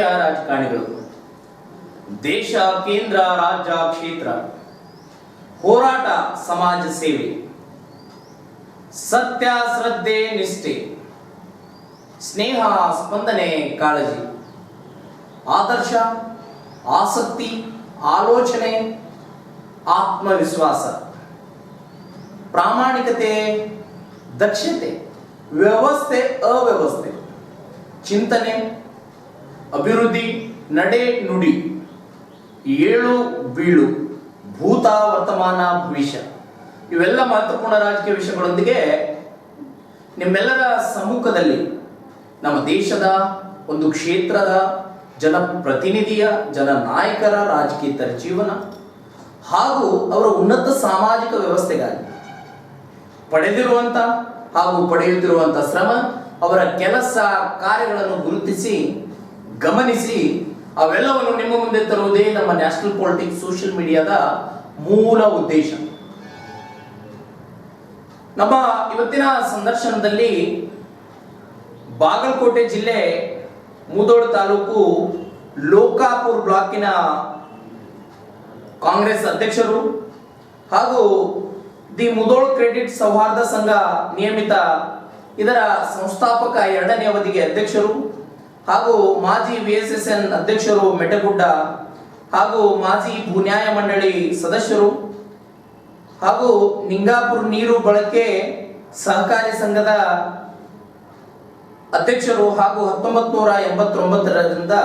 ವೀಕ್ಷಕರೇ ರಾಜಕೀಯ ರಾಜಕಾರಣಿಗಳು ದೇಶ ಕೇಂದ್ರ ರಾಜ್ಯ ಕ್ಷೇತ್ರ ಹೋರಾಟ ಸಮಾಜ ಸೇವೆ ಸತ್ಯ ಶ್ರದ್ಧೆ ನಿಷ್ಠೆ ಸ್ನೇಹ ಸ್ಪಂದನೆ ಕಾಳಜಿ ಆದರ್ಶ ಆಸಕ್ತಿ ಆಲೋಚನೆ ಆತ್ಮವಿಶ್ವಾಸ ಪ್ರಾಮಾಣಿಕತೆ ದಕ್ಷತೆ ವ್ಯವಸ್ಥೆ ಅವ್ಯವಸ್ಥೆ ಚಿಂತನೆ ಅಭಿವೃದ್ಧಿ ನಡೆ ನುಡಿ. ಏಳು ಬೀಳು. ಭೂತ ವರ್ತಮಾನ ಭವಿಷ್ಯ. ಇವೆಲ್ಲ ಮಹತ್ವಪೂರ್ಣ ರಾಜಕೀಯ ವಿಷಯಗಳೊಂದಿಗೆ ನಿಮ್ಮೆಲ್ಲರ ಸಮ್ಮುಖದಲ್ಲಿ ನಮ್ಮ ದೇಶದ ಒಂದು ಕ್ಷೇತ್ರದ ಜನಪ್ರತಿನಿಧಿಯ, ಜನನಾಯಕರ ರಾಜಕೀಯತರ ಜೀವನ ಹಾಗೂ ಅವರ ಉನ್ನತ ಸಾಮಾಜಿಕ ವ್ಯವಸ್ಥೆಗಾಗಿ ಪಡೆದಿರುವಂತ ಹಾಗೂ ಪಡೆಯುತ್ತಿರುವಂತ ಶ್ರಮ, ಅವರ ಕೆಲಸ ಕಾರ್ಯಗಳನ್ನು ಗುರುತಿಸಿ ಗಮನಿಸಿ, ಅವೆಲ್ಲವನ್ನು ನಿಮ್ಮ ಮುಂದೆ ತರುವುದೇ ನಮ್ಮ ನ್ಯಾಷನಲ್ ಪಾಲಿಟಿಕ್ಸ್ ಸೋಷಿಯಲ್ ಮೀಡಿಯಾದ ಮೂಲ ಉದ್ದೇಶ. ನಮ್ಮ ಇವತ್ತಿನ ಸಂದರ್ಶನದಲ್ಲಿ ಬಾಗಲಕೋಟೆ ಜಿಲ್ಲೆ ಮುದೋಳ ತಾಲೂಕು ಲೋಕಾಪುರ್ ಬ್ಲಾಕಿನ ಕಾಂಗ್ರೆಸ್ ಅಧ್ಯಕ್ಷರು ಹಾಗೂ ದಿ ಮುದೋಳ್ ಕ್ರೆಡಿಟ್ ಸೌಹಾರ್ದ ಸಂಘ ನಿಯಮಿತ ಇದರ ಸಂಸ್ಥಾಪಕ ಎರಡನೇ ಅವಧಿಗೆ ಅಧ್ಯಕ್ಷರು. ಹಾಗೂ ಮಾಜಿ ವಿಎಸ್ಎಸ್ಎನ್ ಎಸ್ ಎಸ್ ಎನ್ ಅಧ್ಯಕ್ಷರು ಮೆಟಗುಡ್ಡ ಹಾಗೂ ಮಾಜಿ ಭೂನ್ಯಾಯ ಮಂಡಳಿ ಸದಸ್ಯರು ಹಾಗೂ ನಿಂಗಾಪುರ ನೀರು ಬಳಕೆ ಸಹಕಾರಿ ಸಂಘದ ಅಧ್ಯಕ್ಷರು ಹಾಗೂ ಹತ್ತೊಂಬತ್ ನೂರ ಎಂಬತ್ತೊಂಬತ್ತರಿಂದ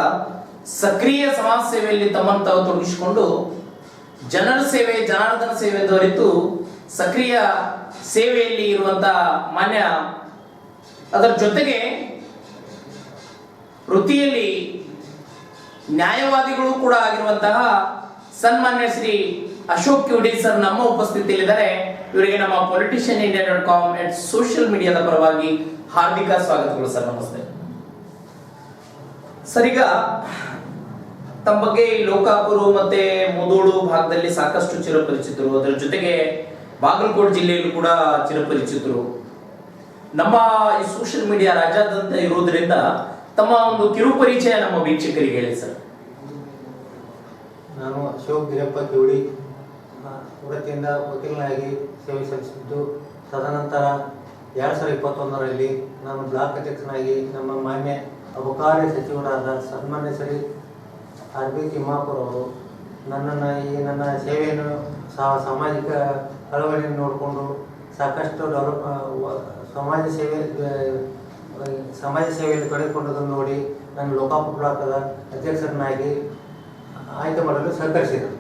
ಸಕ್ರಿಯ ಸಮಾಜ ಸೇವೆಯಲ್ಲಿ ತಮ್ಮನ್ನು ತಾವು ತೊಡಗಿಸಿಕೊಂಡು ಜನರ ಸೇವೆ, ಜನಾರ್ದನ ಸೇವೆ ದೊರೆತು ಸಕ್ರಿಯ ಸೇವೆಯಲ್ಲಿ ಇರುವಂತಹ ಮಾನ್ಯ ಅದರ ಜೊತೆಗೆ ವೃತ್ತಿಯಲ್ಲಿ ನ್ಯಾಯವಾದಿಗಳು ಕೂಡ ಆಗಿರುವಂತಹ ಸನ್ಮಾನ್ಯ ಶ್ರೀ ಅಶೋಕ್ ಕ್ಯೂಡಿ ಸರ್ ನಮ್ಮ ಉಪಸ್ಥಿತಿಯಲ್ಲಿದ್ದಾರೆ. ಇವರಿಗೆ ನಮ್ಮ politician India dot com and social ಮೀಡಿಯಾದ ಪರವಾಗಿ ಹಾರ್ದಿಕ ಸ್ವಾಗತಗಳು ಸರ್, ನಮಸ್ತೆ. ಸರ್, ಈಗ ತಮ್ಮ ಬಗ್ಗೆ ಈ ಲೋಕಾಪುರ ಮತ್ತೆ ಮುದೋಳು ಭಾಗದಲ್ಲಿ ಸಾಕಷ್ಟು ಚಿರಪರಿಚಿತರು, ಅದರ ಜೊತೆಗೆ ಬಾಗಲಕೋಟೆ ಜಿಲ್ಲೆಯಲ್ಲೂ ಕೂಡ ಚಿರಪರಿಚಿತರು. ನಮ್ಮ ಈ ಸೋಷಿಯಲ್ ಮೀಡಿಯಾ ರಾಜ್ಯಾದ್ಯಂತ ಇರುವುದರಿಂದ ತಮ್ಮ ಒಂದು ಕಿರು ಪರಿಚಯ ನಮ್ಮ ವೀಕ್ಷಕರಿಗೆ ಹೇಳಿ ಸರ್. ನಾನು ಅಶೋಕ್ ಗಿರಪ್ಪ ಜೋಡಿ ವೃತ್ತಿಯಿಂದ ವಕೀಲನಾಗಿ ಸೇವೆ ಸಲ್ಲಿಸಿದ್ದು. ತದನಂತರ ಎರಡು ಸಾವಿರದ ಇಪ್ಪತ್ತೊಂದರಲ್ಲಿ ನಾನು ಬ್ಲಾಕ್ ಅಧ್ಯಕ್ಷನಾಗಿ ನಮ್ಮ ಮಾನ್ಯ ಅಬಕಾರಿ ಸಚಿವರಾದ ಸನ್ಮಾನ್ಯ ಶ್ರೀ ಆರ್ ಬಿ ತಿಮ್ಮಾಪುರ್ ಅವರು ನನ್ನನ್ನು ಈ ನನ್ನ ಸೇವೆಯನ್ನು ಸಹ ಸಾಮಾಜಿಕ ಕಳವಳಿಯನ್ನು ನೋಡಿಕೊಂಡು ಸಾಕಷ್ಟು ಡೆವಲಪ್ ಸಮಾಜ ಸೇವೆ ಸಮಾಜ ಸೇವೆಯಲ್ಲಿ ತೊಡಗಿಕೊಂಡದನ್ನು ನೋಡಿ ನಾನು ಲೋಕಾಪುರ ಬ್ಲಾಕದ ಅಧ್ಯಕ್ಷರನ್ನಾಗಿ ಆಯ್ಕೆ ಮಾಡಲು ಸಹಕರಿಸಿದರು.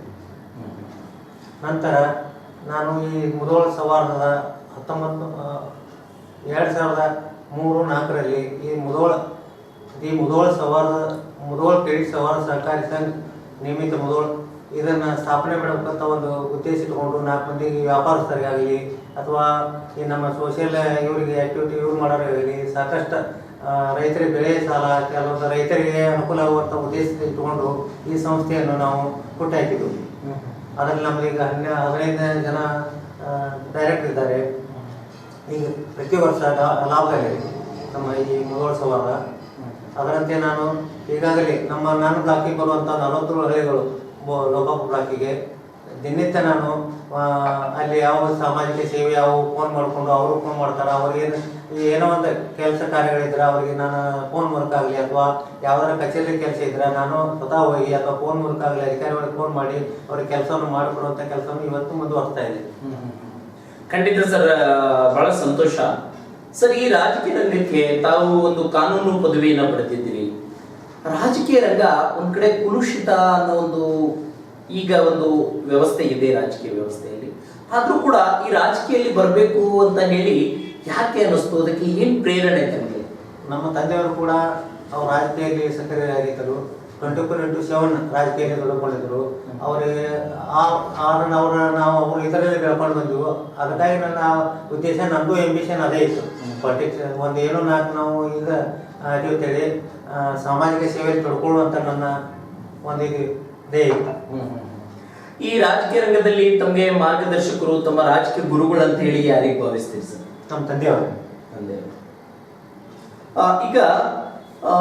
ನಂತರ ನಾನು ಈ ಮುದೋಳ ಸವಾರದ ಹತ್ತೊಂಬತ್ತು ಎರಡು ಸಾವಿರದ ಮೂರು ನಾಲ್ಕರಲ್ಲಿ ಈ ಮುದೋಳ ಈ ಮುದೋಳ ಸವಾರದ ಮುದೋಳ ಕ್ರೆಡಿಟ್ ಸವಾರ ಸಹಕಾರಿ ಸಂಘ ನಿಯಮಿತ ಮುದೋಳ ಇದನ್ನು ಸ್ಥಾಪನೆ ಮಾಡಬೇಕಂತ ಒಂದು ಉದ್ದೇಶ ಇಟ್ಕೊಂಡು ನಾಲ್ಕು ಮಂದಿಗೆ ವ್ಯಾಪಾರಸ್ಥರಿಗಾಗಲಿ ಅಥವಾ ಈ ನಮ್ಮ ಸೋಷಿಯಲ್ ಇವರಿಗೆ ಆ್ಯಕ್ಟಿವಿಟಿ ಇವ್ರು ಮಾಡೋರಿಗೆ ಸಾಕಷ್ಟು ರೈತರಿಗೆ ಬೆಳೆ ಸಾಲ, ಕೆಲವೊಂದು ರೈತರಿಗೆ ಅನುಕೂಲ ಆಗುವಂಥ ಉದ್ದೇಶ ಇಟ್ಟುಕೊಂಡು ಈ ಸಂಸ್ಥೆಯನ್ನು ನಾವು ಹುಟ್ಟಾಕಿದ್ದು ಅದರಲ್ಲಿ ಈಗ ಹನ್ನೆ ಹದಿನೈದು ಜನ ಡೈರೆಕ್ಟರ್ ಇದ್ದಾರೆ. ಈಗ ಪ್ರತಿ ವರ್ಷ ಲಾಭ ಇದೆ ನಮ್ಮ ಈ ಮುಗೋಳ ಸವಾರ ಅದರಂತೆ ನಾನು ಈಗಾಗಲೇ ನಮ್ಮ ನಾನು ಬ್ಲಾಕಿಗೆ ಬರುವಂಥ ನಲವತ್ತು ಹಳ್ಳಿಗಳು ಲೋಕಾಪುರ ಬ್ಲಾಕಿಗೆ ದಿನನಿತ್ಯ ನಾನು ಅಲ್ಲಿ ಯಾವ ಸಾಮಾಜಿಕ ಸೇವೆ ಯಾವ ಫೋನ್ ಮಾಡಿಕೊಂಡು ಅವರು ಫೋನ್ ಮಾಡ್ತಾರೆ, ಅವ್ರಿಗೆ ಏನೋ ಒಂದು ಕೆಲಸ ಕಾರ್ಯಗಳಿದ್ರೆ ಅವರಿಗೆ ನಾನು ಫೋನ್ ಮೂಲಕ ಆಗಲಿ ಅಥವಾ ಯಾವ್ದಾರ ಕಚೇರಿ ಕೆಲಸ ಇದ್ರೆ ನಾನು ಸ್ವತಃ ಹೋಗಿ ಅಥವಾ ಫೋನ್ ಮೂಲಕ ಆಗಲಿ ಅಧಿಕಾರಿಗಳಿಗೆ ಫೋನ್ ಮಾಡಿ ಅವ್ರಿಗೆ ಕೆಲಸವನ್ನು ಮಾಡಿಕೊಡುವಂಥ ಕೆಲಸವನ್ನು ಇವತ್ತು ಮುಂದುವರ್ತಾ ಇದೆ ಖಂಡಿತ ಸರ್ ಬಹಳ ಸಂತೋಷ. ಸರ್, ಈ ರಾಜಕೀಯ ರಂಗಕ್ಕೆ ತಾವು ಒಂದು ಕಾನೂನು ಪದವಿಯನ್ನು ಪಡೆದಿದ್ದೀರಿ. ರಾಜಕೀಯ ರಂಗ ಒಂದ್ ಕಡೆ ಕುಲುಷಿತ ಅನ್ನೋ ಒಂದು ಈಗ ಒಂದು ವ್ಯವಸ್ಥೆ ಇದೆ ರಾಜಕೀಯ ವ್ಯವಸ್ಥೆಯಲ್ಲಿ. ಆದರೂ ಕೂಡ ಈ ರಾಜಕೀಯದಲ್ಲಿ ಬರಬೇಕು ಅಂತ ಹೇಳಿ ಯಾಕೆ ಅನ್ನಿಸ್ತು? ಅದಕ್ಕೆ ಏನ್ ಪ್ರೇರಣೆ ತಮಗೆ ನಮ್ಮ ತಂದೆಯವರು ಕೂಡ ಅವ್ರು ರಾಜಕೀಯದಲ್ಲಿ ಸಕ್ರಿಯರಾಗಿದ್ದರು. ಟ್ವೆಂಟಿ ಫೋರ್ ಇಂಟು ಸೆವೆನ್ ರಾಜಕೀಯದಲ್ಲಿ ತೊಡಗಿಕೊಂಡಿದ್ರು ಅವರಿಗೆ ಅವ್ರನ್ನ ಅವರ ನಾವು ಅವರು ಇದರಲ್ಲಿ ಬೆಳ್ಕೊಂಡು ಬಂದೆವು. ಅದಕ್ಕಾಗಿ ನನ್ನ ಉದ್ದೇಶ ನಂದು ಎಂಬಿಷನ್ ಅದೇ ಇತ್ತು. ಪಾಲಿಟಿಕ್ಸ್ ಒಂದು ಏನೋ ನಾಲ್ಕು ನಾವು ಈಗ ಅರಿಯುತ್ತೇವೆ ಸಾಮಾಜಿಕ ಸೇವೆಯಲ್ಲಿ ತೊಡ್ಕೊಳ್ಳುವಂಥ ನನ್ನ ಒಂದು ಇದು. ಇತ್ತು ಈ ರಾಜಕೀಯ ರಂಗದಲ್ಲಿ ತಮಗೆ ಮಾರ್ಗದರ್ಶಕರು ತಮ್ಮ ರಾಜಕೀಯ ಗುರುಗಳು ಅಂತ ಹೇಳಿ ಯಾರಿಗೆ ಭಾವಿಸ್ತೀರಿ ಸರ್? ನಮ್ಮ ತಂದೆ ಅವರು ಆ, ಈಗ ಆ,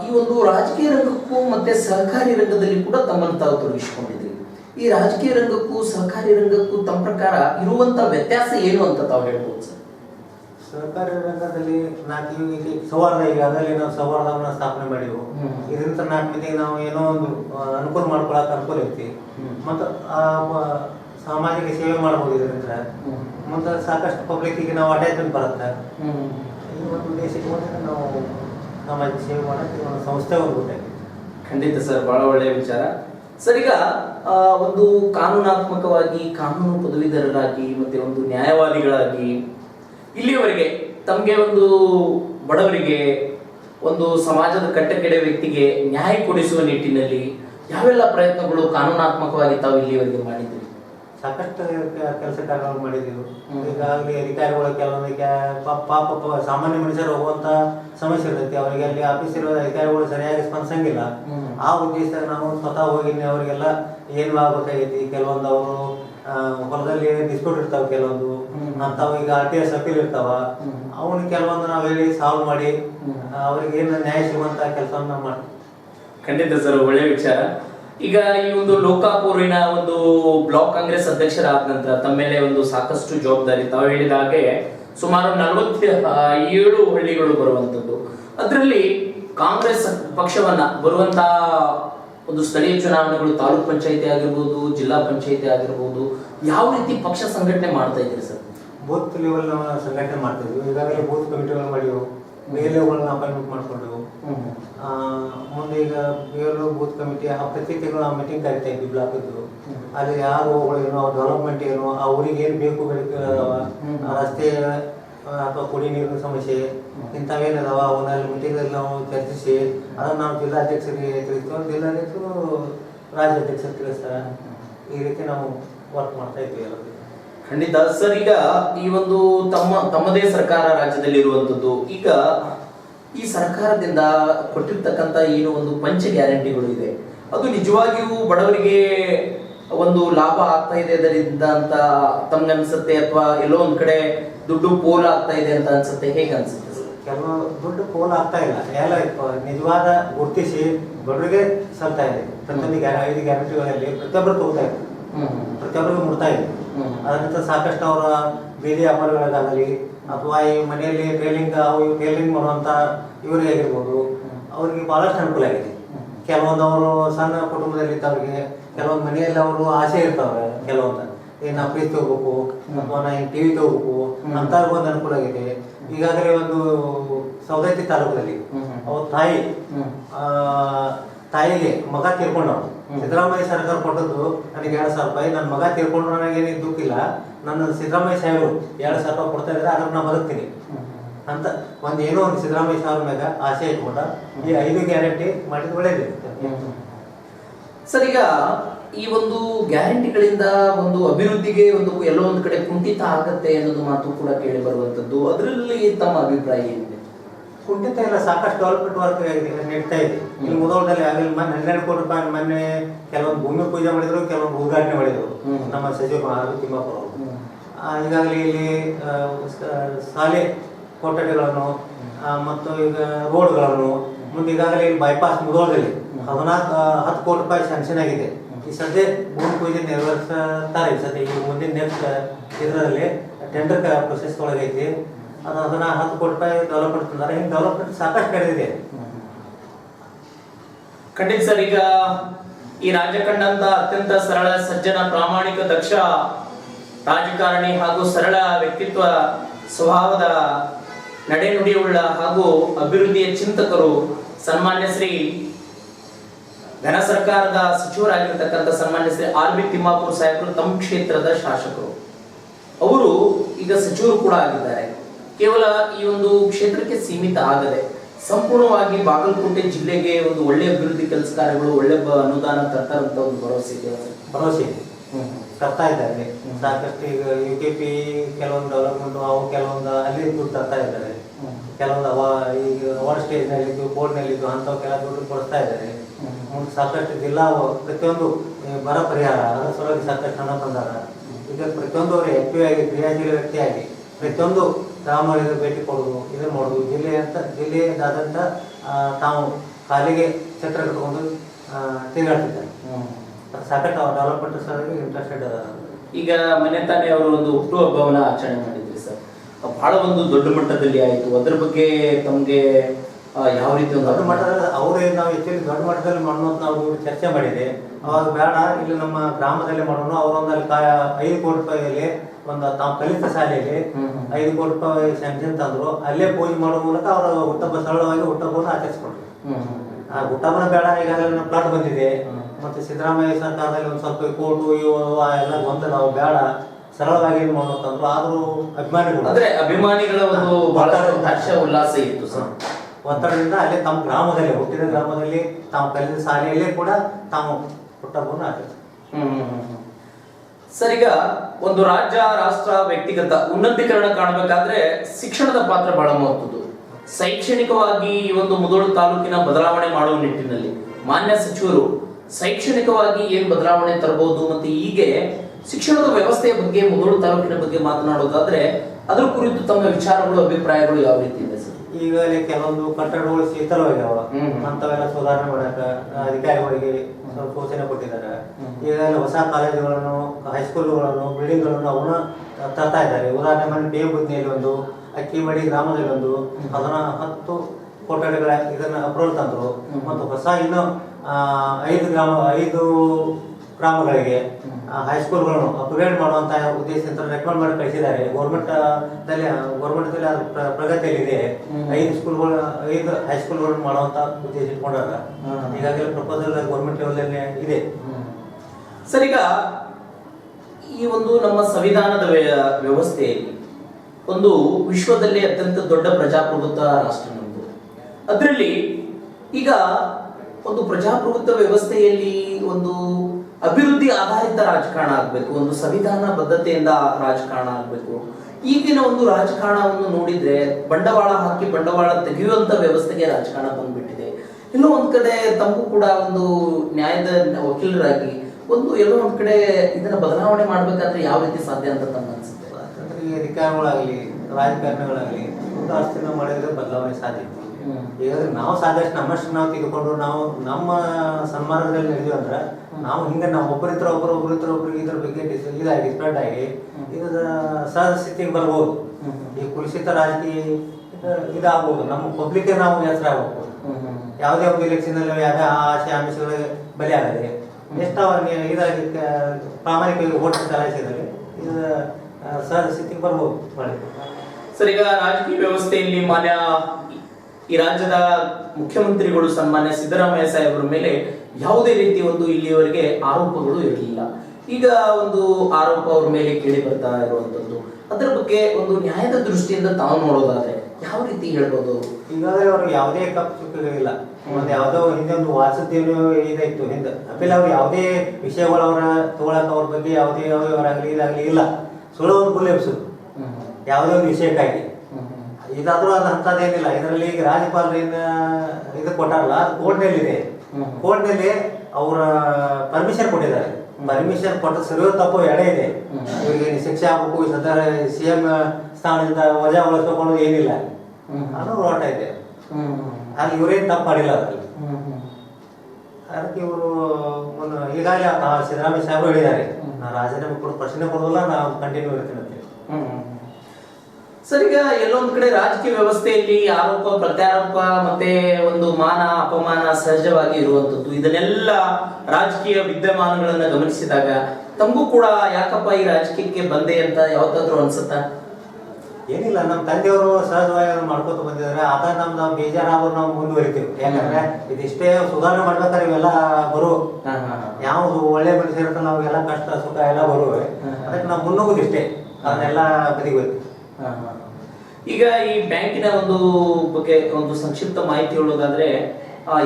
ಈ ಒಂದು ರಾಜಕೀಯ ರಂಗಕ್ಕೂ ಮತ್ತೆ ಸಹಕಾರಿ ರಂಗದಲ್ಲಿ ಕೂಡ ತಮ್ಮನ್ನು ತಾವು ತೊಡಗಿಸಿಕೊಂಡಿದ್ರಿ ಈ ರಾಜಕೀಯ ರಂಗಕ್ಕೂ ಸಹಕಾರಿ ರಂಗಕ್ಕೂ ತಮ್ಮ ಪ್ರಕಾರ ಇರುವಂತ ವ್ಯತ್ಯಾಸ ಏನು ಅಂತ ತಾವು ಹೇಳ್ಬೋದು ಸರ್? ಸರ್ಕಾರಿ ರಂಗದಲ್ಲಿ ನಾಲ್ಕು ಈಗ ಸೌಹಾರ್ದ ಈಗಾಗಲೇ ನಾವು ಸೌಹಾರ್ದವನ್ನ ಸ್ಥಾಪನೆ ಮಾಡಿವು. ಇದರಿಂದ ನಾಲ್ಕು ಮಂದಿಗೆ ನಾವು ಏನೋ ಒಂದು ಅನುಕೂಲ ಮಾಡ್ಕೊಳಕ್ ಅನುಕೂಲ ಐತಿ. ಮತ್ತು ಆ ಸಾಮಾಜಿಕ ಸೇವೆ ಮಾಡ್ಬೋದು ಇದರಿಂದ ಮತ್ತು ಸಾಕಷ್ಟು ಪಬ್ಲಿಕ್ಕಿಗೆ ನಾವು ಅಟ್ಯಾಚ್ಮೆಂಟ್ ಬರುತ್ತೆ. ಈ ಒಂದು ದೇಶಕ್ಕೆ ಬಂದ್ರೆ ನಾವು ಸಾಮಾಜಿಕ ಸೇವೆ ಮಾಡೋಕ್ಕೆ ಒಂದು ಸಂಸ್ಥೆ ಹೋಗ್ಬೇಕಾಗಿತ್ತು ಖಂಡಿತ ಸರ್ ಬಹಳ ಒಳ್ಳೆಯ ವಿಚಾರ. ಸರ್ ಈಗ ಒಂದು ಕಾನೂನಾತ್ಮಕವಾಗಿ ಕಾನೂನು ಪದವೀಧರರಾಗಿ ಮತ್ತೆ ಒಂದು ನ್ಯಾಯವಾದಿಗಳಾಗಿ ಇಲ್ಲಿಯವರೆಗೆ ತಮಗೆ ಒಂದು ಬಡವರಿಗೆ ಒಂದು ಸಮಾಜದ ಕಟ್ಟಕೆಡೆ ವ್ಯಕ್ತಿಗೆ ನ್ಯಾಯ ಕೊಡಿಸುವ ನಿಟ್ಟಿನಲ್ಲಿ ಯಾವೆಲ್ಲ ಪ್ರಯತ್ನಗಳು ಕಾನೂನಾತ್ಮಕವಾಗಿ ತಾವು ಇಲ್ಲಿಯವರೆಗೆ ಮಾಡಿದ್ರಿ ಸಾಕಷ್ಟು ಕೆಲಸ ಕಾರ್ಯಗಳು ಮಾಡಿದ್ದೀವಿ. ಈಗಾಗಲೇ ಅಧಿಕಾರಿಗಳು ಕೆಲವೊಂದು ಕ್ಯಾ- ಪಾಪ ಪಾಪ ಸಾಮಾನ್ಯ ಮನುಷ್ಯರು ಹೋಗುವಂತ ಸಮಸ್ಯೆ ಇರ್ತೈತಿ. ಅವರಿಗೆ ಅಲ್ಲಿ ಆಫೀಸ್ ಇರೋ ಅಧಿಕಾರಿಗಳು ಸರಿಯಾಗಿ ಸ್ಪಂದಿಸಂಗಿಲ್ಲ. ಆ ಉದ್ದೇಶದಾಗ ನಾವು ಸ್ವತಃ ಹೋಗಿ ಅವರಿಗೆಲ್ಲ ಏನು ಆಗಬೇಕಾಗೈತಿ? ಕೆಲವೊಂದು ಅವರು ಹೊಲದಲ್ಲಿ ಡಿಸ್ಪ್ಯೂಟ್ ಇರ್ತಾವ ಕೆಲವೊಂದು. ಅಂತಾವ ಈಗ ಆರ್ ಟಿ ಎಸ್ ಅಪೀಲ್ ಇರ್ತಾವ ಅವನ್ ಅವನ್ನ ಕೆಲವೊಂದು ನಾವು ಹೇಳಿ ಸಾಲ್ವ್ ಮಾಡಿ. ಅವ್ರಿಗೆ ಏನು ನ್ಯಾಯ ಸಿಗುವಂತ ಕೆಲಸವನ್ನ ಮಾಡ್ತೀವಿ. ಖಂಡಿತ ಸರ್ ಒಳ್ಳೆ ವಿಚಾರ. ಈಗ ಈ ಒಂದು ಲೋಕಾಪುರಿನ ಒಂದು ಬ್ಲಾಕ್ ಕಾಂಗ್ರೆಸ್ ಅಧ್ಯಕ್ಷರಾದ ನಂತರ ತಮ್ಮ ಮೇಲೆ ಒಂದು ಸಾಕಷ್ಟು ಜವಾಬ್ದಾರಿ. ತಾವು ಹೇಳಿದ ಹಾಗೆ ಸುಮಾರು ನಲವತ್ತ ಏಳು ಹಳ್ಳಿಗಳು ಬರುವಂತದ್ದು ಅದರಲ್ಲಿ ಕಾಂಗ್ರೆಸ್ ಪಕ್ಷವನ್ನ ಬರುವಂತ ಒಂದು ಸ್ಥಳೀಯ ಚುನಾವಣೆಗಳು ತಾಲೂಕ್ ಪಂಚಾಯತಿ ಆಗಿರ್ಬೋದು ಜಿಲ್ಲಾ ಪಂಚಾಯತಿ ಆಗಿರ್ಬೋದು ಯಾವ ರೀತಿ ಪಕ್ಷ ಸಂಘಟನೆ ಮಾಡ್ತಾ ಇದ್ದೀರಿ ಸರ್? ಬೂತ್ ಲೆವೆಲ್ ಸಂಘಟನೆ ಸಂಘಟನೆ ಮಾಡ್ತಿದ್ವಿ ಈಗಾಗಲೇ ಬೂತ್ ಕಮಿಟಿಗಳು ಮಾಡಿವು ಮೇಲೆಗಳನ್ನ ಅಪಾಯಿಂಟ್ಮೆಂಟ್ ಮಾಡಿಕೊಂಡೆವು. ಆ, ಮುಂದೆ ಈಗ ಬೇರೆ ಬೂತ್ ಕಮಿಟಿ ಆ ಪ್ರತಿ ತಿಂಗಳು ನಾವು ಮೀಟಿಂಗ್ ಕರಿತಾ ಇದ್ವಿ ಬ್ಲಾಕ್ ಇದ್ದು. ಅಲ್ಲಿ ಯಾರು ಏನು ಡೆವಲಪ್ಮೆಂಟ್ ಏನೋ ಆ ಊರಿಗೆ ಏನು ಬೇಕು. ರಸ್ತೆ ಆ, ಅಥವಾ ಕುಡಿ ನೀರಿನ ಸಮಸ್ಯೆ ಇಂಥವೇನದಾವ ಅವನಲ್ಲಿ ಮೀಟಿಂಗಲ್ಲಿ ನಾವು ಚರ್ಚಿಸಿ, ಅದನ್ನು ನಾವು ಜಿಲ್ಲಾಧ್ಯಕ್ಷರಿಗೆ ತಿಳಿಸ್ತೀವಿ. ಜಿಲ್ಲಾಧ್ಯಕ್ಷರು ರಾಜ್ಯಾಧ್ಯಕ್ಷರು ತಿಳಿಸ್ತಾರೆ. ಈ ರೀತಿ ನಾವು ವರ್ಕ್ ಮಾಡ್ತಾ ಇದ್ವಿ ಖಂಡಿತ. ಸರ್, ಈಗ ಈ ಒಂದು ತಮ್ಮ, ತಮ್ಮದೇ ಸರ್ಕಾರ ರಾಜ್ಯದಲ್ಲಿ ಇರುವಂತದ್ದು ಈಗ ಈ ಸರ್ಕಾರದಿಂದ ಕೊಟ್ಟಿರ್ತಕ್ಕಂತ ಏನು ಒಂದು ಪಂಚ ಗ್ಯಾರಂಟಿಗಳು ಇದೆ, ಅದು ನಿಜವಾಗಿಯೂ ಬಡವರಿಗೆ ಒಂದು ಲಾಭ ಆಗ್ತಾ ಇದೆ ಅದರಿಂದ ಅಂತ ತಮ್ಗನ್ಸುತ್ತೆ ಅಥವಾ ಎಲ್ಲೋ ಒಂದ್ ಕಡೆ ದುಡ್ಡು ಪೋಲ್ ಆಗ್ತಾ ಇದೆ ಅಂತ ಅನ್ಸುತ್ತೆ ಹೇಗೆ ಅನ್ಸುತ್ತೆ ಕೆಲವು ದುಡ್ಡು ಪೋಲ್ ಆಗ್ತಾ ಇಲ್ಲ. ಎಲ್ಲ ನಿಜವಾದ ಗುರುತಿಸಿ ಬಡವರಿಗೆ ಸಲ್ತಾ ಇದೆ. ಪ್ರತಿಯೊಂದು ಐದು ಗ್ಯಾರಂಟಿಗಳಲ್ಲಿ ಪ್ರತಿಯೊಬ್ಬರು ತಗೋತಾ ಇದೆ ಪ್ರತಿಯೊಬ್ಬರಿಗೂ ಮುಡ್ತಾ ಇದೆ. ಅದರಿಂದ ಸಾಕಷ್ಟು ಅವರ ಬೀದಿ ವ್ಯಾಪಾರಗಳಿಗಾಗಲಿ ಅಥವಾ ಈ ಮನೆಯಲ್ಲಿ ಟೇಲಿಂಗ್ ಅವು ಟೇಲಿಂಗ್ ಮಾಡುವಂತ ಇವರಿಗೆ ಆಗಿರ್ಬೋದು ಅವರಿಗೆ ಬಹಳಷ್ಟು ಅನುಕೂಲ ಆಗಿದೆ. ಕೆಲವೊಂದು ಅವರು ಸಣ್ಣ ಕುಟುಂಬದಲ್ಲಿ ಇದ್ದವ್ರಿಗೆ ಕೆಲವೊಂದು ಮನೆಯಲ್ಲಿ ಅವರು ಆಸೆ ಇರ್ತಾವೆ ಕೆಲವೊಂದು. ಏನ್ ನಾವು ಫ್ರಿಜ್ ತಗೋಬೇಕು. ಅಥವಾ ನಾ ಟಿವಿ ತಗೋಬೇಕು. ಅಂತವ್ರಿಗೆ ಒಂದು ಅನುಕೂಲ ಆಗಿದೆ. ಈಗಾಗಲೇ ಒಂದು ಸೌದತ್ತಿ ತಾಲೂಕಲ್ಲಿ. ಅವ್ರ ತಾಯಿ ತಾಯಿಗೆ ಮಗ ತೀರ್ಕೊಂಡವ್ರು. ಸಿದ್ದರಾಮಯ್ಯ ಸರ್ಕಾರ ಕೊಟ್ಟದ್ದು ನನಗೆ ಎರಡು ಸಾವಿರ ರೂಪಾಯಿ. ನನ್ನ ಮಗ ತೀರ್ಕೊಂಡ್ರು ನನಗೇನು ದುಃಖಿಲ್ಲ ನನ್ನ ಸಿದ್ದರಾಮಯ್ಯ ಸಾಹೇಬರು ಎರಡು ಸಾವಿರ ರೂಪಾಯಿ ಕೊಡ್ತಾ ಇದ್ರೆ ಅದ್ರ ನಾ ಬದುಕ್ತೀನಿ. ಅಂತ ಒಂದು ಏನೋ ಒಂದು ಸಿದ್ದರಾಮಯ್ಯ ಸಾಹೇಬ್ರ ಮ್ಯಾಗ ಆಸೆ ಇಟ್ಕೊಂಡ ಈ ಐದು ಗ್ಯಾರಂಟಿ ಮಾಡಿದ ಒಳ್ಳೇದಿರುತ್ತೆ. ಸರ್ ಈಗ ಈ ಒಂದು ಗ್ಯಾರಂಟಿಗಳಿಂದ ಒಂದು ಅಭಿವೃದ್ಧಿಗೆ ಒಂದು ಎಲ್ಲೋ ಒಂದು ಕಡೆ ಕುಂಠಿತ ಆಗತ್ತೆ ಅನ್ನೋದು ಮಾತು ಕೂಡ ಕೇಳಿ ಬರುವಂತದ್ದು ಅದರಲ್ಲಿ ತಮ್ಮ ಅಭಿಪ್ರಾಯ ಏನಿದೆ? ಕುಂಠಿತ ಇಲ್ಲ ಸಾಕಷ್ಟು ಡೆವಲಪ್ಮೆಂಟ್ ವರ್ಕ್ ನಡೀತಾ ಇದೆ. ಇಲ್ಲಿ ಮುದೋಳದಲ್ಲಿ ಆಗಲಿ ಮೊನ್ನೆ ಹನ್ನೆರಡು ಕೋಟಿ ರೂಪಾಯಿ ಮೊನ್ನೆ ಕೆಲವೊಂದು ಭೂಮಿ ಪೂಜೆ ಮಾಡಿದ್ರು ಕೆಲವೊಂದು ಉದ್ಘಾಟನೆ ಮಾಡಿದ್ರು. ನಮ್ಮ ಸಚಿವ ಆರ್ ತಿಮ್ಮಾಪುರ ಅವರು. ಈಗಾಗಲೇ ಇಲ್ಲಿ ಶಾಲೆ ಕೊಠಡಿಗಳನ್ನು ಮತ್ತು ಈಗ ರೋಡ್ಗಳನ್ನು ಮುಂದೆ ಈಗಾಗಲೇ ಇಲ್ಲಿ ಬೈಪಾಸ್ ಮುದೋಳದಲ್ಲಿ ಹದಿನಾಲ್ಕು ಹತ್ತು ಕೋಟಿ ರೂಪಾಯಿ ಸ್ಯಾಂಕ್ಷನ್ ಆಗಿದೆ. ಈ ಸದ್ಯ ಭೂಮಿ ಪೂಜೆ ನೆರವೇರಿಸ್ತಾರೆ ಸದ್ಯ ಈಗ ಮುಂದಿನ ನೆಕ್ಸ್ಟ್ ಇದರಲ್ಲಿ ಟೆಂಡರ್ ಪ್ರೊಸೆಸ್ ಒಳಗೈತಿ. ಅದು ಅದನ್ನ ಹತ್ತು ಕೋಟಿ ರೂಪಾಯಿ ಡೆವಲಪ್ಮೆಂಟ್ ತಂದಾರೆ ಹಿಂಗೆ ಡೆವಲಪ್ಮೆಂಟ್ ಸಾಕಷ್ಟು ನಡೆದಿದೆ. ಖಂಡಿತ ಸರ್, ಈಗ ಈ ರಾಜ್ಯ ಕಂಡಂತ ಅತ್ಯಂತ ಸರಳ, ಸಜ್ಜನ ಪ್ರಾಮಾಣಿಕ, ದಕ್ಷ ರಾಜಕಾರಣಿ ಹಾಗೂ ಸರಳ ವ್ಯಕ್ತಿತ್ವ ಸ್ವಭಾವದ ನಡೆನುಡಿಯುಳ್ಳ ಹಾಗೂ ಅಭಿವೃದ್ಧಿಯ ಚಿಂತಕರು ಸನ್ಮಾನ್ಯ ಶ್ರೀ ಘನ ಸರ್ಕಾರದ ಸಚಿವರಾಗಿರ್ತಕ್ಕಂಥ ಸನ್ಮಾನ್ಯ ಶ್ರೀ ಆರ್ ಬಿ ತಿಮ್ಮಾಪುರ್ ಸಾಹೇಬರು ತಮ್ಮ ಕ್ಷೇತ್ರದ ಶಾಸಕರು. ಅವರು ಈಗ ಸಚಿವರು ಕೂಡ ಆಗಿದ್ದಾರೆ. ಕೇವಲ ಈ ಒಂದು ಕ್ಷೇತ್ರಕ್ಕೆ ಸೀಮಿತ ಆಗದೆ ಸಂಪೂರ್ಣವಾಗಿ ಬಾಗಲಕೋಟೆ ಜಿಲ್ಲೆಗೆ ಒಂದು ಒಳ್ಳೆ ಅಭಿವೃದ್ಧಿ ಕೆಲಸ ಕಾರ್ಯಗಳು, ಒಳ್ಳೆ ಅನುದಾನ ತರ್ತಾರಂತ ಒಂದು ಭರವಸೆ ಇದೆ. ಭರವಸೆ ಇದೆ. ತರ್ತಾ ಇದ್ದಾರೆ. ಸಾಕಷ್ಟು ಈಗ ಯು ಕೆ ಪಿ ಕೆಲವೊಂದು ಡೆವಲಪ್ಮೆಂಟ್ ಅವು ಕೆಲವೊಂದು ಅಲ್ಲಿ ದುಡ್ಡು ತರ್ತಾ ಇದ್ದಾರೆ. ಕೆಲವೊಂದು ಅವ ಈಗ ವಾರ್ಡ್ ಸ್ಟೇಜ್ನಲ್ಲಿದ್ದು ಬೋರ್ಡ್ನಲ್ಲಿದ್ದು ಅಂಥವಕ್ಕೆಲ್ಲ ದುಡ್ಡು ಕೊಡಿಸ್ತಾ ಇದ್ದಾರೆ. ಸಾಕಷ್ಟು ಜಿಲ್ಲಾ ಪ್ರತಿಯೊಂದು ಬರ ಪರಿಹಾರ ಅದರ ಸಲುವಾಗಿ ಸಾಕಷ್ಟು ಹಣ ತಂದಾರ ಈಗ ಪ್ರತಿಯೊಂದು ಅವರು ಆಕ್ಟಿವ್ ಆಗಿ ಕ್ರಿಯಾಶೀಲ ವ್ಯಕ್ತಿಯಾಗಿ ಪ್ರತಿಯೊಂದು ಗ್ರಾಮಗಳಿಗೆ ಭೇಟಿ ಕೊಡೋದು ಇದನ್ನು ಮಾಡೋದು. ಜಿಲ್ಲೆಯಂತ ಅಂತ ಆ, ತಾವು ಕಾಲಿಗೆ ಛತ್ರ ಕಟ್ಕೊಂಡು ತಿರುಗಾಡ್ತಿದ್ದಾರೆ. ಸಾಕಷ್ಟು ಡೆವಲಪ್ಮೆಂಟ್ ಸರ್ ಇಂಟ್ರೆಸ್ಟೆಡ್ ಈಗ ಮನೆ ತಾನೇ ಅವರು ಒಂದು ಹುಟ್ಟುಹಬ್ಬವನ್ನ ಆಚರಣೆ ಮಾಡಿದ್ರಿ ಸರ್. ಬಹಳ ಒಂದು ದೊಡ್ಡ ಮಟ್ಟದಲ್ಲಿ ಆಯಿತು. ಅದ್ರ ಬಗ್ಗೆ ತಮಗೆ ಯಾವ ರೀತಿ ದೊಡ್ಡ ಮಟ್ಟದಲ್ಲಿ ಅವರು ನಾವು ಹೆಚ್ಚಾಗಿ ದೊಡ್ಡ ಮಟ್ಟದಲ್ಲಿ ಮಾಡೋಣ ಅಂತ ನಾವು ಚರ್ಚೆ ಮಾಡಿದೆ. ಅವಾಗ ಬೇಡ ಇಲ್ಲಿ ನಮ್ಮ ಗ್ರಾಮದಲ್ಲಿ ಮಾಡೋಣ ಅವರೊಂದು ಅಲ್ಲಿ ಐದು ಕೋಟಿ ರೂಪಾಯಿಯಲ್ಲಿ ಒಂದು ತಾವು ಕಲಿತ ಶಾಲೆಯಲ್ಲಿ. ಐದು ಕೋಟಿ ರೂಪಾಯಿ ಸ್ಯಾಂಕ್ಷನ್ ತಂದ್ರು. ಅಲ್ಲೇ ಪೂಜೆ ಮಾಡೋ ಮೂಲಕ ಅವರ ಹುಟ್ಟಹಬ್ಬ ಸರಳವಾಗಿ ಹುಟ್ಟಹಬ್ಬವನ್ನು ಆಚರಿಸ್ಕೊಂಡ್ರು. ಆ ಹುಟ್ಟಹಬ್ಬನ ಬೇಡ ಈಗಾಗಲೇ ಪ್ಲಾಟ್ ಬಂದಿದೆ. ಮತ್ತೆ ಸಿದ್ದರಾಮಯ್ಯ ಸರ್ಕಾರದಲ್ಲಿ ಒಂದು ಸ್ವಲ್ಪ ಕೋಟು ಇವು ಎಲ್ಲ ಗೊಂದಲ ನಾವು ಬೇಡ. ಸರಳವಾಗಿ ಏನು ಮಾಡೋತಂದ್ರು ಆದರೂ ಅಭಿಮಾನಿಗಳು. ಅಂದ್ರೆ ಅಭಿಮಾನಿಗಳ ಒಂದು ಬಹಳ ಹರ್ಷ ಉಲ್ಲಾಸ ಇತ್ತು ಸರ್. ಒತ್ತಡದಿಂದ ಅಲ್ಲೇ ತಮ್ಮ ಗ್ರಾಮದಲ್ಲಿ ಹುಟ್ಟಿದ ಗ್ರಾಮದಲ್ಲಿ ತಾವು ಕಲಿತ ಶಾಲೆಯಲ್ಲೇ ಕೂಡ ತಾವು ಹುಟ್ಟಹಬ್ಬವನ್ನು ಆಚರಿಸ್ತಾರೆ. ಸರ್ ಈಗ ಒಂದು ರಾಜ್ಯ ರಾಷ್ಟ್ರ ವ್ಯಕ್ತಿಗತ ಉನ್ನತೀಕರಣ ಕಾಣಬೇಕಾದ್ರೆ ಶಿಕ್ಷಣದ ಪಾತ್ರ ಬಹಳ ಮಹತ್ವದ್ದು. ಶೈಕ್ಷಣಿಕವಾಗಿ ಈ ಒಂದು ಮುದೋಳು ತಾಲೂಕಿನ ಬದಲಾವಣೆ ಮಾಡುವ ನಿಟ್ಟಿನಲ್ಲಿ ಮಾನ್ಯ ಸಚಿವರು ಶೈಕ್ಷಣಿಕವಾಗಿ ಏನ್ ಬದಲಾವಣೆ ತರಬಹುದು ಮತ್ತೆ ಹೀಗೆ ಶಿಕ್ಷಣದ ವ್ಯವಸ್ಥೆಯ ಬಗ್ಗೆ ಮುದೋಳು ತಾಲೂಕಿನ ಬಗ್ಗೆ ಮಾತನಾಡೋದಾದ್ರೆ ಅದ್ರ ಕುರಿತು ತಮ್ಮ ವಿಚಾರಗಳು ಅಭಿಪ್ರಾಯಗಳು ಯಾವ ರೀತಿ ಇದೆ ಸರ್? ಈಗಾಗಲೇ ಕೆಲವೊಂದು ಕಟ್ಟಡಗಳು ಶಿಥಿಲವಾಗ್ಯಾವ. ಅಂತವೆಲ್ಲ ಸುಧಾರಣೆ ಮಾಡಕ ಅಧಿಕಾರಿಗಳಿಗೆ ಸ್ವಲ್ಪ ಸೂಚನೆ ಕೊಟ್ಟಿದ್ದಾರೆ. ಈಗ ಈಗಾಗಲೇ ಹೊಸ ಕಾಲೇಜುಗಳನ್ನು ಹೈಸ್ಕೂಲ್ಗಳನ್ನು ಬಿಲ್ಡಿಂಗ್ಗಳನ್ನು ಅವನ್ನ ತರ್ತಾ ಇದ್ದಾರೆ. ಉದಾಹರಣೆ ಮನೆ ಬೇ ಬುದ್ಧಿಯಲ್ಲಿ ಒಂದು ಅಕ್ಕಿಮಡಿ ಗ್ರಾಮದಲ್ಲಿ ಒಂದು ಅದನ್ನ ಹತ್ತು ಕೊಠಡಿಗಳ ಇದನ್ನ ಅಪ್ರೂವಲ್ ತಂದ್ರು. ಮತ್ತು ಹೊಸ ಇನ್ನು ಐದು ಗ್ರಾಮ ಐದು ಗ್ರಾಮಗಳಿಗೆ ಹೈಸ್ಕೂಲ್ಗಳನ್ನು ಅಪ್ಗ್ರೇಡ್ ಮಾಡುವಂತ ಉದ್ದೇಶದಿಂದ ರೆಕಮೆಂಡ್ ಮಾಡಿ ಕಳಿಸಿದ್ದಾರೆ. ಗೌರ್ಮೆಂಟ್ ದಲ್ಲಿ ಗೌರ್ಮೆಂಟ್ ದಲ್ಲಿ ಅದು ಪ್ರ- ಪ್ರಗತಿಯಲ್ಲಿದೆ. ಐದು ಸ್ಕೂಲ್ಗಳು ಐದು ಹೈಸ್ಕೂಲ್ಗಳನ್ನು ಮಾಡುವಂತ ಉದ್ದೇಶ ಇಟ್ಕೊಂಡಾಗ. ಈಗಾಗಲೇ ಪ್ರಪೋಸಲ್ ಗೌರ್ಮೆಂಟ್ ಲೆವೆಲ್ ಇದೆ. ಸರ್ ಈಗ ಈ ಒಂದು ನಮ್ಮ ಸಂವಿಧಾನದ ವ್ಯ- ವ್ಯವಸ್ಥೆಯಲ್ಲಿ ಒಂದು ವಿಶ್ವದಲ್ಲಿ ಅತ್ಯಂತ ದೊಡ್ಡ ಪ್ರಜಾಪ್ರಭುತ್ವ ರಾಷ್ಟ್ರ ನಮ್ಮದು ಅದರಲ್ಲಿ ಈಗ ಒಂದು ಪ್ರಜಾಪ್ರಭುತ್ವ ವ್ಯವಸ್ಥೆಯಲ್ಲಿ ಒಂದು ಅಭಿವೃದ್ಧಿ ಆಧಾರಿತ ರಾಜಕಾರಣ ಆಗಬೇಕು, ಒಂದು ಸಂವಿಧಾನ ಬದ್ಧತೆಯಿಂದ ರಾಜಕಾರಣ ಆಗಬೇಕು. ಈಗಿನ ಒಂದು ರಾಜಕಾರಣವನ್ನು ನೋಡಿದ್ರೆ ಬಂಡವಾಳ ಹಾಕಿ ಬಂಡವಾಳ ತೆಗೆಯುವಂತ ವ್ಯವಸ್ಥೆಗೆ ರಾಜಕಾರಣ ಬಂದ್ಬಿಟ್ಟಿದೆ. ಇನ್ನೂ ಒಂದ್ ಕಡೆ ತಮಗೂ ಕೂಡ ಒಂದು ನ್ಯಾಯದ ವಕೀಲರಾಗಿ ಒಂದು ಎಲ್ಲೋ ಒಂದ್ ಕಡೆ ಇದನ್ನ ಬದಲಾವಣೆ ಮಾಡ್ಬೇಕಾದ್ರೆ ಯಾವ ರೀತಿ ಸಾಧ್ಯ ಅಂತ ತಮ್ಮ ಅನ್ಸುತ್ತೆ? ಅಧಿಕಾರಗಳಾಗ್ಲಿ, ರಾಜಕಾರಣಿಗಳಾಗಲಿ ಮಾಡಿದ್ರೆ ಬದಲಾವಣೆ ಸಾಧ್ಯ ಈಗ ನಾವು ಸಾಕಷ್ಟು ನಮ್ಮಷ್ಟು ನಾವು ತೆಗೆದುಕೊಂಡು ನಾವು ನಮ್ಮ ಸನ್ಮಾನದಲ್ಲಿ ನಡೆದೀವಿ ಅಂದ್ರೆ ನಾವು ಹಿಂಗೆ ನಾವು ಒಬ್ಬರಿತ್ರ ಒಬ್ಬರು ಒಬ್ಬರಿತ್ರ ಒಬ್ಬರಿಗೆ ಇದ್ರ ಬಗ್ಗೆ ಇದಾಗಿ ಸ್ಪ್ರೆಡ್ ಆಗಿ ಇದು ಸಹಜ ಸ್ಥಿತಿಗೆ ಬರ್ಬೋದು. ಈ ಕುಲಸಿತ ರಾಜಕೀಯ ಇದು- ಇದಾಗ್ಬೋದು. ನಮ್ಮ ಪಬ್ಲಿಕ್ ನಾವು ಹೆಸರು ಆಗ್ಬೋದು ಯಾವುದೇ ಒಂದು ಎಲೆಕ್ಷನ್ ಅಲ್ಲಿ ಯಾವುದೇ ಆಶೆ ಆಮಿಷಗಳಿಗೆ ಬಲಿ ಆಗದೆ ಎಷ್ಟು ಇದಾಗಿ ಪ್ರಾಮಾಣಿಕವಾಗಿ ಓಟ್ ಚಲಾಯಿಸಿದರೆ ಇದು ಸಹಜ ಸ್ಥಿತಿಗೆ ಬರ್ಬೋದು. ಸರ್ ಈಗ ರಾಜಕೀಯ ವ್ಯವಸ್ಥೆಯಲ್ಲಿ ಮಾನ್ಯ ಈ ರಾಜ್ಯದ ಮುಖ್ಯಮಂತ್ರಿಗಳು ಸನ್ಮಾನ್ಯ ಸಿದ್ದರಾಮಯ್ಯ ಸಾಹೇಬರ ಮೇಲೆ ಯಾವುದೇ ರೀತಿ ಒಂದು ಇಲ್ಲಿಯವರೆಗೆ ಆರೋಪಗಳು ಇರಲಿಲ್ಲ. ಈಗ ಒಂದು ಆರೋಪ ಅವ್ರ ಮೇಲೆ ಕೇಳಿ ಬರ್ತಾ ಇರುವಂತದ್ದು. ಅದರ ಬಗ್ಗೆ ಒಂದು ನ್ಯಾಯದ ದೃಷ್ಟಿಯಿಂದ ತಾವು ನೋಡೋದಾದ್ರೆ ಯಾವ ರೀತಿ ಹೇಳ್ಬೋದು? ಹಿಂಗಾದ್ರೆ ಅವ್ರಿಗೆ ಯಾವುದೇ ಕಪ್ ಮತ್ತೆ ಒಂದು ಯಾವುದೋ ಹಿಂದೆ ಒಂದು ವಾಸದ್ದೇನು ಇದಾಯ್ತು ಹಿಂದೆ. ಆಮೇಲೆ ಅವ್ರು ಯಾವುದೇ ವಿಷಯಗಳು ಅವರ ತಗೊಳಕ್ ಅವ್ರ ಬಗ್ಗೆ ಯಾವುದೇ ಅವರಾಗಲಿ ಇದಾಗಲಿ ಇಲ್ಲ. ಸುಳ್ಳು ಒಂದು ಗುಲ್ಲೆ ಯಾವುದೇ ಒಂದು ವಿಷಯಕ್ಕಾಗಿ. ಇದಾದ್ರೂ ಅದು ಅಂತದೇನಿಲ್ಲ ಇದರಲ್ಲಿ ಈಗ ರಾಜ್ಯಪಾಲರಿಂದ ಇದು ಕೊಟ್ಟಾರಲ್ಲ ಕೋರ್ಟ್ನಲ್ಲಿ ಇದೆ. ಕೋರ್ಟ್ನಲ್ಲಿ ಅವರ ಪರ್ಮಿಷನ್ ಕೊಟ್ಟಿದ್ದಾರೆ. ಪರ್ಮಿಷನ್ ಕೊಟ್ಟ ಸರಿಯೋ ತಪ್ಪು ಎಡೆ ಇದೆ. ಇವ್ರಿಗೆ ಶಿಕ್ಷೆ ಆಗಬೇಕು ಸದರ ಸಿ ಎಂ ಸ್ಥಾನದಿಂದ ವಜಾ ಬಳಸ್ಬೇಕು ಅನ್ನೋದು ಏನಿಲ್ಲ. ಅದು ಹೋರಾಟ ಇದೆ. ಹಾಗೆ ಇವರೇನು ತಪ್ಪು ಮಾಡಿಲ್ಲ ಅದರಲ್ಲಿ. ಅದಕ್ಕೆ ಇವರು ಒಂದು ಈಗಾಗಲೇ ಸಿದ್ದರಾಮಯ್ಯ ಸಾಹೇಬರು ಹೇಳಿದ್ದಾರೆ. ನಾನು ರಾಜೀನಾಮೆ ಕೊಡೋ ಪ್ರಶ್ನೆ ಕೊಡೋದಿಲ್ಲ ನಾವು ಕಂಟಿನ್ಯೂ ಇರ್ತೀನಿ ಅಂತ ಹೇಳಿ. ಸರ್ ಈಗ ಎಲ್ಲೊಂದು ಕಡೆ ರಾಜಕೀಯ ವ್ಯವಸ್ಥೆಯಲ್ಲಿ ಆರೋಪ ಪ್ರತ್ಯಾರೋಪ ಮತ್ತೆ ಒಂದು ಮಾನ ಅಪಮಾನ ಸಹಜವಾಗಿ ಇರುವಂತದ್ದು. ಇದನ್ನೆಲ್ಲ ರಾಜಕೀಯ ವಿದ್ಯಮಾನಗಳನ್ನ ಗಮನಿಸಿದಾಗ ತಮಗೂ ಕೂಡ ಯಾಕಪ್ಪ ಈ ರಾಜಕೀಯಕ್ಕೆ ಬಂದೆ ಅಂತ ಯಾವತ್ತಾದ್ರೂ ಅನ್ಸುತ್ತ? ಏನಿಲ್ಲ ನಮ್ಮ ತಂದೆಯವರು ಸಹಜವಾಗಿ ಅದನ್ನ ಮಾಡ್ಕೊತ ಬಂದಿದ್ದಾರೆ. ಆತ ನಮ್ದು ಬೇಜಾರಾದ್ರು ನಾವು ಮುಂದುವರಿತೀವಿ. ಯಾಕಂದ್ರೆ ಇದಿಷ್ಟೇ ಸುಧಾರಣೆ ಮಾಡ್ಬೇಕಾದ್ರೆ ಇವೆಲ್ಲ ಬರು. ಯಾವುದು ಒಳ್ಳೆ ಮನುಷ್ಯ ಇರುತ್ತೆ ನಾವೆಲ್ಲ ಕಷ್ಟ ಸುಖ ಎಲ್ಲ ಬರುವೆ. ಅದಕ್ಕೆ ನಾವು ಮುನ್ನುಗ್ಗುದಿಷ್ಟೇ ಅದನ್ನೆಲ್ಲ ಬದಿಗೆ ಹೋಗ್ತೀವಿ ಈಗ ಈ ಬ್ಯಾಂಕಿನ ಒಂದು ಬಗ್ಗೆ ಒಂದು ಸಂಕ್ಷಿಪ್ತ ಮಾಹಿತಿ ಹೇಳೋದಾದ್ರೆ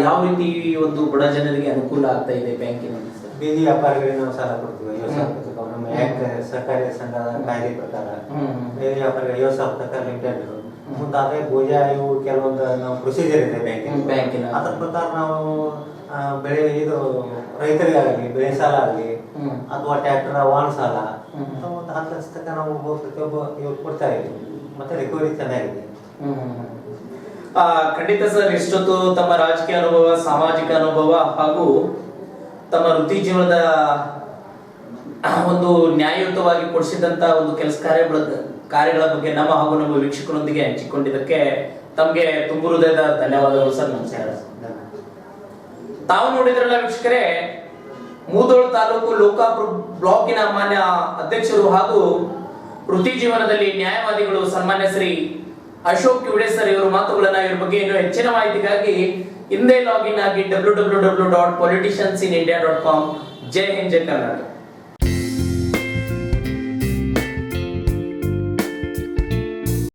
ಯಾವ ರೀತಿ ಈ ಒಂದು ಬಡ ಜನರಿಗೆ ಅನುಕೂಲ ಆಗ್ತಾ ಇದೆ ಬ್ಯಾಂಕಿನ? ಬೀದಿ ವ್ಯಾಪಾರಿಗಳಿಗೆ ನಾವು ಸಾಲ ಕೊಡ್ತೀವಿ ಐವತ್ತು ಸಾವಿರ ರೂಪಾಯಿ ನಮ್ಮ ಯಾಕ್ ಸಹಕಾರಿ ಸಂಘದ ಕಾಯ್ದೆ ಪ್ರಕಾರ. ಬೀದಿ ವ್ಯಾಪಾರಿಗೆ ಐವತ್ತು ಸಾವಿರ ಪ್ರಕಾರ ಲಿಮಿಟೆಡ್ ಮುಂತಾದ್ರೆ ಭೋಜ ಇವು ಕೆಲವೊಂದು ನಾವು ಪ್ರೊಸೀಜರ್ ಇದೆ ಬ್ಯಾಂಕಿನ ಬ್ಯಾಂಕಿನ. ಅದ್ರ ಪ್ರಕಾರ ನಾವು ಬೆಳೆ ಇದು ರೈತರಿಗಾಗಲಿ ಬೆಳೆ ಸಾಲ ಆಗಲಿ. ಅಥವಾ ಟ್ರ್ಯಾಕ್ಟರ್ ವಾಹನ ಸಾಲ ಹತ್ತು ಲಕ್ಷ ತನಕ ನಾವು ಪ್ರತಿಯೊಬ್ಬ ಇವ್ರು ಕೊಡ್ತಾ ಇದ್ದೀವಿ ಮತ್ತೆ ರಿಕವರಿ ಚೆನ್ನಾಗಿದೆ. ಖಂಡಿತ ಸರ್, ಇಷ್ಟೊತ್ತು ತಮ್ಮ ರಾಜಕೀಯ ಅನುಭವ, ಸಾಮಾಜಿಕ ಅನುಭವ ಹಾಗೂ ತಮ್ಮ ವೃತ್ತಿ ಜೀವನದ ಒಂದು ನ್ಯಾಯಯುತವಾಗಿ ಕೊಡಿಸಿದಂತ ಒಂದು ಕೆಲಸ ಕಾರ್ಯಗಳ ಕಾರ್ಯಗಳ ಬಗ್ಗೆ ನಮ್ಮ ಹಾಗೂ ನಮ್ಮ ವೀಕ್ಷಕರೊಂದಿಗೆ ಹಂಚಿಕೊಂಡಿದ್ದಕ್ಕೆ ತಮಗೆ ತುಂಬು ಹೃದಯದ ಧನ್ಯವಾದಗಳು ಸರ್, ನಮಸ್ಕಾರ. ತಾವು ನೋಡಿದ್ರಲ್ಲ ವೀಕ್ಷಕರೇ, ಮೂದೋಳ್ ತಾಲೂಕು ಲೋಕಾಪುರ ಬ್ಲಾಕಿನ ಮಾನ್ಯ ಅಧ್ಯಕ್ಷರು ಹಾಗೂ ವೃತ್ತಿ ಜೀವನದಲ್ಲಿ ನ್ಯಾಯವಾದಿಗಳು ಸನ್ಮಾನ್ಯ ಶ್ರೀ ಅಶೋಕ್ ಕಿವಡೇಸರ್ ಇವರ ಮಾತುಗಳನ್ನ ಇವ್ರ ಬಗ್ಗೆ ಇನ್ನು ಹೆಚ್ಚಿನ ಮಾಹಿತಿಗಾಗಿ ಹಿಂದೆ ಲಾಗಿನ್ ಆಗಿ W W W dot politicians in India dot com ಜೈ ಹಿಂದ್, ಜೈ ಕರ್ನಾಟಕ.